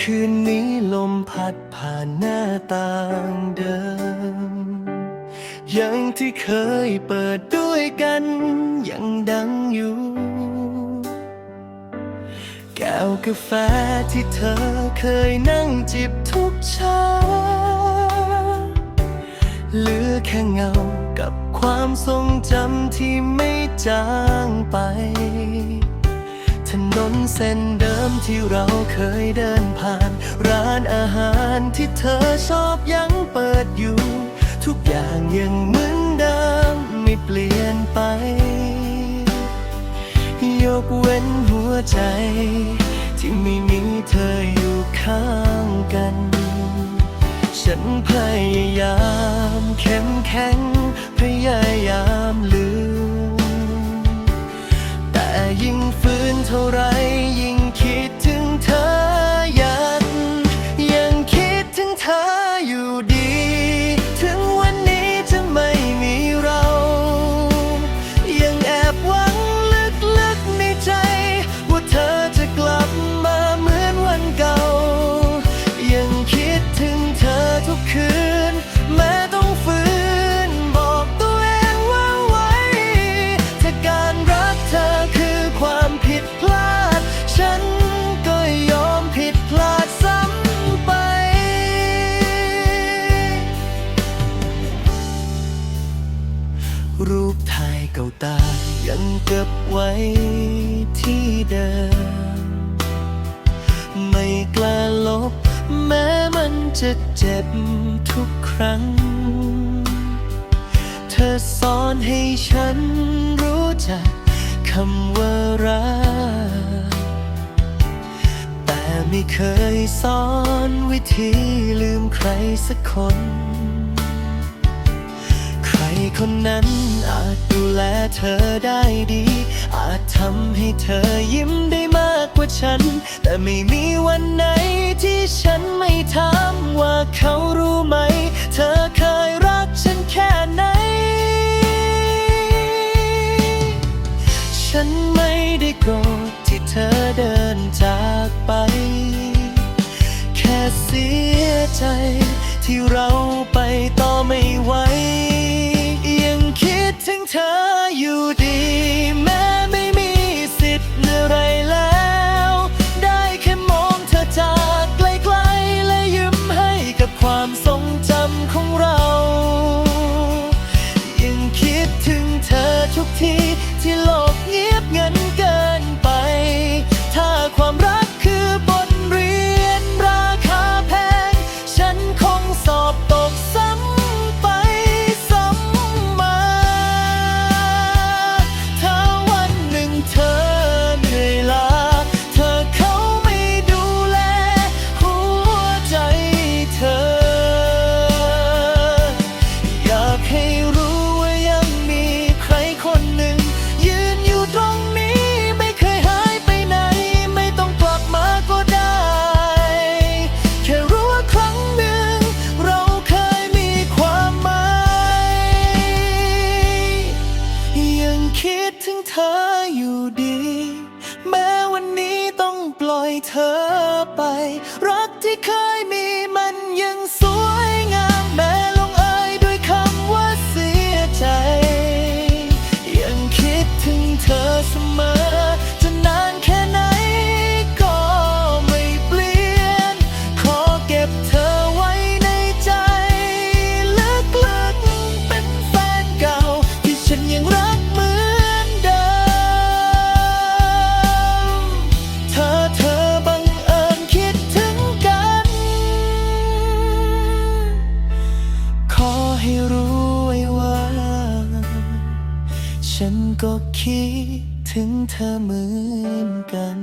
คืนนี้ลมพัดผ่านหน้าต่างเดิม ยังที่เคยเปิดด้วยกัน ยังดังอยู่ แก้วกาแฟที่เธอเคยนั่งจิบทุกเช้าเหลือแค่เงากับความทรงจำที่ไม่จางไป ถนนเส้นเดิมที่เราเคยเดินผ่าน ร้านอาหารที่เธอชอบยังเปิดอยู่ ทุกอย่างยังเหมือนเดิมไม่เปลี่ยนไป ยกเว้นหัวใจ ที่ไม่มีเธออยู่ข้างกัน ฉันพยายามเข้มแข็ง พยายามลืม แต่ยิ่งฝืน เท่าไร จะเจ็บทุกครั้ง เธอสอนให้ฉันรู้จักคำว่ารัก แต่ไม่เคยสอนวิธีลืมใครสักคน ใครคนนั้นอาจดูแลเธอได้ดี อาจทำให้เธอยิ้ม ฉัน แต่ไม่มีวันไหนที่ฉันไม่ถามว่าเขารู้ไหม เธอเคยรักฉันแค่ไหน ฉันไม่ได้โกรธที่เธอเดินจากไป แค่เสียใจที่เราไป เธออยู่ดี แม้วันนี้ต้องปล่อยเธอไป รักที่เคยมี คิดถึงเธอเหมือนกัน